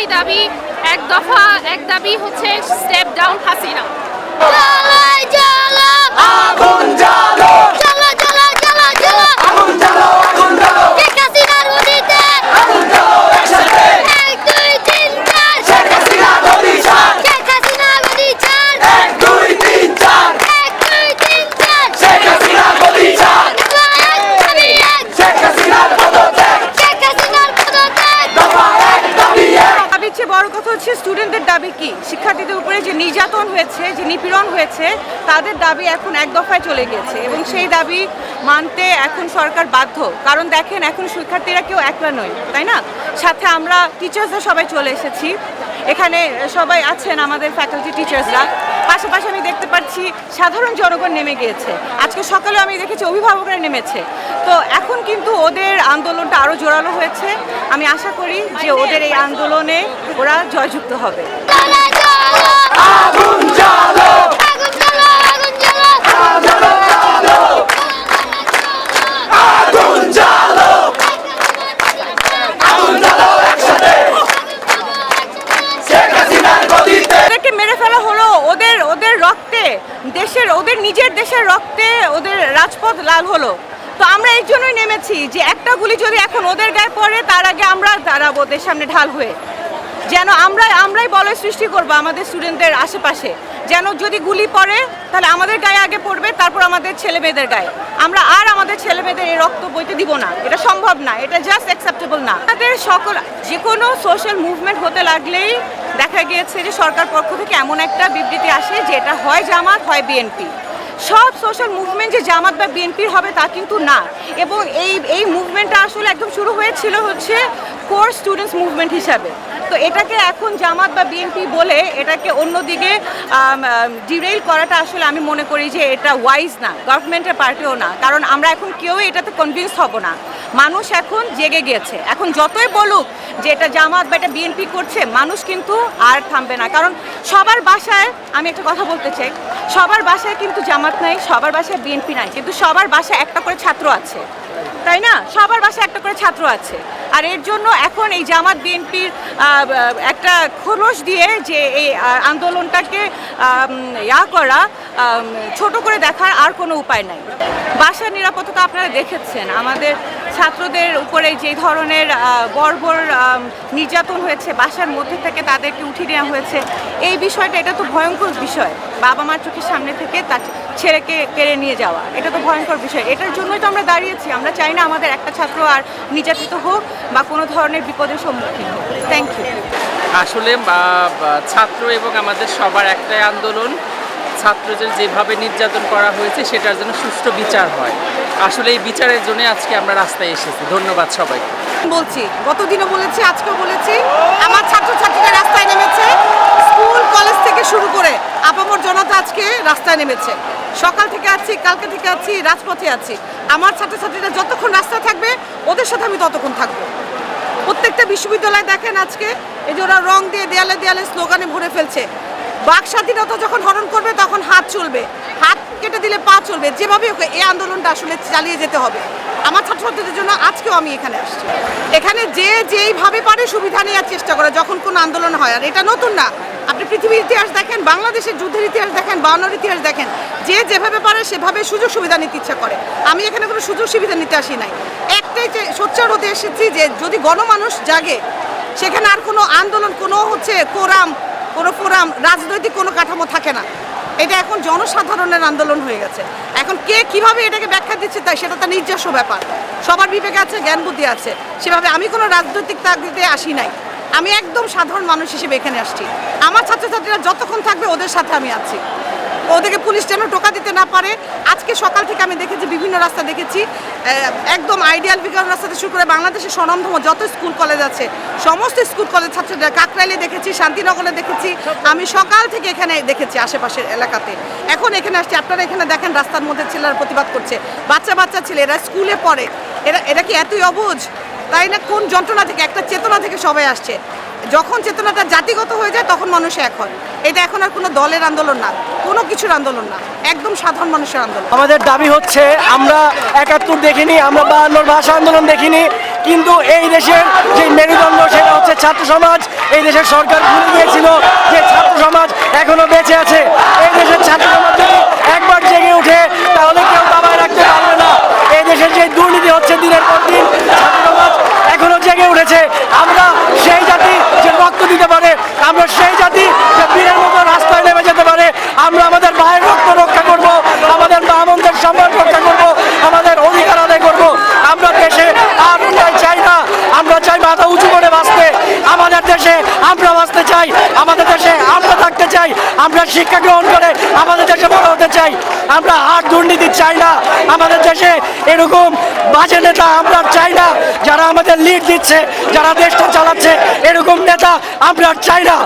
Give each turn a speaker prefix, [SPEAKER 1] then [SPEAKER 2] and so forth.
[SPEAKER 1] একটাই দাবি এক দফা এক দাবি হচ্ছে স্টেপ ডাউন হাসিনা।
[SPEAKER 2] আগুন জ্বালো আগুন জ্বালো আগুন জ্বালো আগুন জ্বালো একসাথে শেখ হাসিনা গদি ছাড় এক দুই তিন চার শেখ হাসিনা গদি ছাড় শেখ হাসিনার পদত্যাগ দফা এক দাবি এক
[SPEAKER 3] দাবির চেয়ে বড় কথা স্টুডেন্টদের দাবি কি? শিক্ষার্থীদের উপরে যে নির্যাতন হয়েছে, যে নিপীড়ন হয়েছে, তাদের দাবি এখন এক দফায় চলে গেছে এবং সেই দাবি মানতে এখন সরকার বাধ্য। কারণ দেখেন, এখন শিক্ষার্থীরা কেউ একলা নয়, তাই না? সাথে আমরা টিচার্সরা সবাই চলে এসেছি। এখানে সবাই আছেন আমাদের ফ্যাকাল্টি টিচার্সরা পাশাপাশি আমি দেখতে পাচ্ছি সাধারণ জনগণ নেমে গিয়েছে। আজকে সকালে আমি দেখেছি অভিভাবকরা নেমেছে। তো এখন কিন্তু ওদের আন্দোলনটা আরও জোরালো হয়েছে। আমি আশা করি যে ওদের এই আন্দোলনে ওরা জয়যুক্ত হবে
[SPEAKER 2] আগুন জ্বালো আগুন জ্বালো আগুন জ্বালো একসাথে শেখ হাসিনার গদিতে
[SPEAKER 3] ওদেরকে মেরে ফেলা হলো ওদের ওদের রক্তে দেশের, ওদের নিজের দেশের রক্তে ওদের রাজপথ লাল হলো। তো আমরা এই জন্যই নেমেছি যে একটা গুলি যদি এখন ওদের গায়ে পড়ে, তার আগে আমরা দাঁড়াবো ওদের সামনে ঢাল হয়ে। যেন আমরা আমরাই বলয় সৃষ্টি করব আমাদের স্টুডেন্টদের আশেপাশে। যেন যদি গুলি পড়ে, তাহলে আমাদের গায়ে আগে পড়বে, তারপর আমাদের ছেলে মেয়েদের গায়ে। আমরা আর আমাদের ছেলে মেয়েদের এই রক্ত বইতে দিব না। এটা সম্ভব না, এটা জাস্ট অ্যাকসেপ্টেবল না। আমাদের সকল, যে কোনো সোশ্যাল মুভমেন্ট হতে লাগলেই দেখা গিয়েছে যে সরকার পক্ষ থেকে এমন একটা বিবৃতি আসে যে এটা হয় জামাত, হয় বিএনপি সব সোশ্যাল মুভমেন্ট যে জামাত বা বিএনপির হবে তা কিন্তু না। এবং এই এই মুভমেন্টটা আসলে একদম শুরু হয়েছিল হচ্ছে কোর স্টুডেন্টস মুভমেন্ট হিসাবে। তো এটাকে এখন জামাত বা বিএনপি বলে এটাকে অন্যদিকে ডিরেইল করাটা আসলে আমি মনে করি যে এটা ওয়াইজ না গভর্নমেন্টের পার্টিও না। কারণ আমরা এখন কেউ এটাতে কনভিন্স হব না। মানুষ এখন জেগে গেছে। এখন যতই বলুক যে এটা জামাত বা এটা বিএনপি করছে, মানুষ কিন্তু আর থামবে না। কারণ সবার বাসায়, আমি একটা কথা বলতে চাই, সবার বাসায় কিন্তু জামাত নাই, সবার বাসায় বিএনপি নাই। কিন্তু সবার বাসায় একটা করে ছাত্র আছে। তাই না? সবার বাসায় একটা করে ছাত্র আছে। আর এর জন্য এখন এই জামাত বিএনপির একটা খোলস দিয়ে যে এই আন্দোলনটাকে ইয়া করা ছোট করে দেখার আর কোনো উপায় নাই। বাসার নিরাপত্তা আপনারা দেখেছেন। আমাদের ছাত্রদের উপরে যে ধরনের বর্বর নির্যাতন হয়েছে, বাসার মধ্যে থেকে তাদেরকে উঠিয়ে নেওয়া হয়েছে, এই বিষয়টা এটা তো ভয়ঙ্কর বিষয়। বাবা মার চোখের সামনে থেকে তার ছেলেকে কেড়ে নিয়ে যাওয়া এটা তো ভয়ঙ্কর বিষয়। এটার জন্যই তো আমরা দাঁড়িয়েছি। আমরা চাই না আমাদের একটা ছাত্র আর নির্যাতিত হোক বা কোনো ধরনের বিপদের সম্মুখীন হোক। থ্যাংক ইউ
[SPEAKER 4] আসলে ছাত্র এবং আমাদের সবার একটাই আন্দোলন ছাত্রদের যেভাবে নির্যাতন করা হয়েছে সেটার জন্য সুষ্ঠু বিচার হয়। আসলে এই বিচারের জন্য আজকে আমরা রাস্তায় এসেছি। ধন্যবাদ সবাই
[SPEAKER 3] বলছি গতদিনও বলেছি আজকেও বলেছি। রাস্তায় নেমেছে। সকাল থেকে আছি, কালকে থেকে আছি, রাজপথে আছি। আমার ছাত্রছাত্রীরা যতক্ষণ রাস্তায় থাকবে, ওদের সাথে আমি ততক্ষণ থাকব। প্রত্যেকটা বিশ্ববিদ্যালয় দেখেন আজকে, এই যে ওরা রং দিয়ে দেয়ালে দেয়ালে স্লোগানে ভরে ফেলছে। বাক স্বাধীনতা যখন হরণ করবে, তখন হাত চলবে। হাত কেটে দিলে পা চলবে। যেভাবে ওকে এই আন্দোলনটা আসলে চালিয়ে যেতে হবে। আমার ছাত্রছাত্রীদের জন্য আজকেও আমি এখানে আসছি। এখানে যে যেইভাবে পারে সুবিধা নেওয়ার চেষ্টা করে, যখন কোনো আন্দোলন হয়। আর এটা নতুন না। পৃথিবীর ইতিহাস দেখেন, বাংলাদেশের যুদ্ধের ইতিহাস দেখেন বাউন্নর ইতিহাস দেখেন, যে যেভাবে পারে সেভাবে সুযোগ সুবিধা নিতে ইচ্ছা করে। আমি এখানে কোনো সুযোগ সুবিধা নিতে আসি নাই। একটাই যে সোচ্চার হতে এসেছি যে যদি গণমানুষ জাগে, সেখানে আর কোনো আন্দোলন, কোনো হচ্ছে কোরাম, কোনো ফোরাম, রাজনৈতিক কোনো কাঠামো থাকে না। এটা এখন জনসাধারণের আন্দোলন হয়ে গেছে। এখন কে কীভাবে এটাকে ব্যাখ্যা দিচ্ছে তাই সেটা তার নিজস্ব ব্যাপার। সবার বিবেকে আছে জ্ঞান বুদ্ধি আছে। সেভাবে আমি কোনো রাজনৈতিক তাগিদে আসি নাই। আমি একদম সাধারণ মানুষ হিসেবে এখানে আসছি। আমার ছাত্রছাত্রীরা যতক্ষণ থাকবে ওদের সাথে আমি আছি। ওদেরকে পুলিশ যেন টোকা দিতে না পারে। আজকে সকাল থেকে আমি দেখেছি বিভিন্ন রাস্তা দেখেছি। একদম আইডিয়াল বিজ্ঞান রাস্তাতে শুরু করে বাংলাদেশের স্বনামধম যত স্কুল কলেজ আছে, সমস্ত স্কুল কলেজ ছাত্রীরা কাকরাইলে দেখেছি, শান্তিনগরে দেখেছি। আমি সকাল থেকে এখানে দেখেছি আশেপাশের এলাকাতে। এখন এখানে আসছি। আপনারা এখানে দেখেন রাস্তার মধ্যে ছেলেরা প্রতিবাদ করছে। বাচ্চা বাচ্চা ছেলে এরা স্কুলে পড়ে। এরা এরা কি এতই অবুঝ তাই না? কোন যন্ত্রণা থেকে? একটা চেতনা থেকে সবাই আসছে। যখন চেতনাটা জাতিগত হয়ে যায়, তখন মানুষ এক হয়। এটা এখন আর কোনো দলের আন্দোলন না। কোনো কিছুর আন্দোলন না। একদম সাধারণ মানুষের আন্দোলন।
[SPEAKER 5] আমাদের দাবি হচ্ছে, আমরা একাত্তর দেখিনি, আমরা বায়ান্নর ভাষা আন্দোলন দেখিনি, কিন্তু এই দেশের যে মেরুদণ্ড, সেটা হচ্ছে ছাত্র সমাজ। এই দেশের সরকার ভুলে গিয়েছিল যে ছাত্র সমাজ এখনও বেঁচে আছে এই দেশের ছাত্র সমাজ যদি একবার জেগে উঠে তাহলে কেউ দাবায় রাখতে পারবে না এই দেশের যে দুর্নীতি হচ্ছে দিনের পর দিন ছাত্র সমাজ এখনও জেগে উঠেছে আমরা সেই জাতি যে রক্ত দিতে পারে আমরা সেই জাতি যে বীরের মতো রাস্তায় নেমে যেতে পারে আমরা আমাদের ভাইয়ের রক্ত রক্ষা করব আমাদের মা বোনদের সম্মান রক্ষা করব আমাদের অধিকার আদায় করব আমরা দেশে আর অন্যায় চাই না আমরা চাই মাথা উঁচু করে বাঁচতে আমাদের দেশে আমরা বাঁচতে চাই, আমাদের দেশে আমরা থাকতে চাই, আমরা শিক্ষা গ্রহণ করে আমাদের দেশে বড় হতে চাই। আমরা আর দুর্নীতি চাই না, আমাদের দেশে এরকম বাজে নেতা আমরা চাই না, যারা আমাদের লিড দিচ্ছে, যারা দেশটা চালাচ্ছে, এরকম নেতা আমরা চাই না।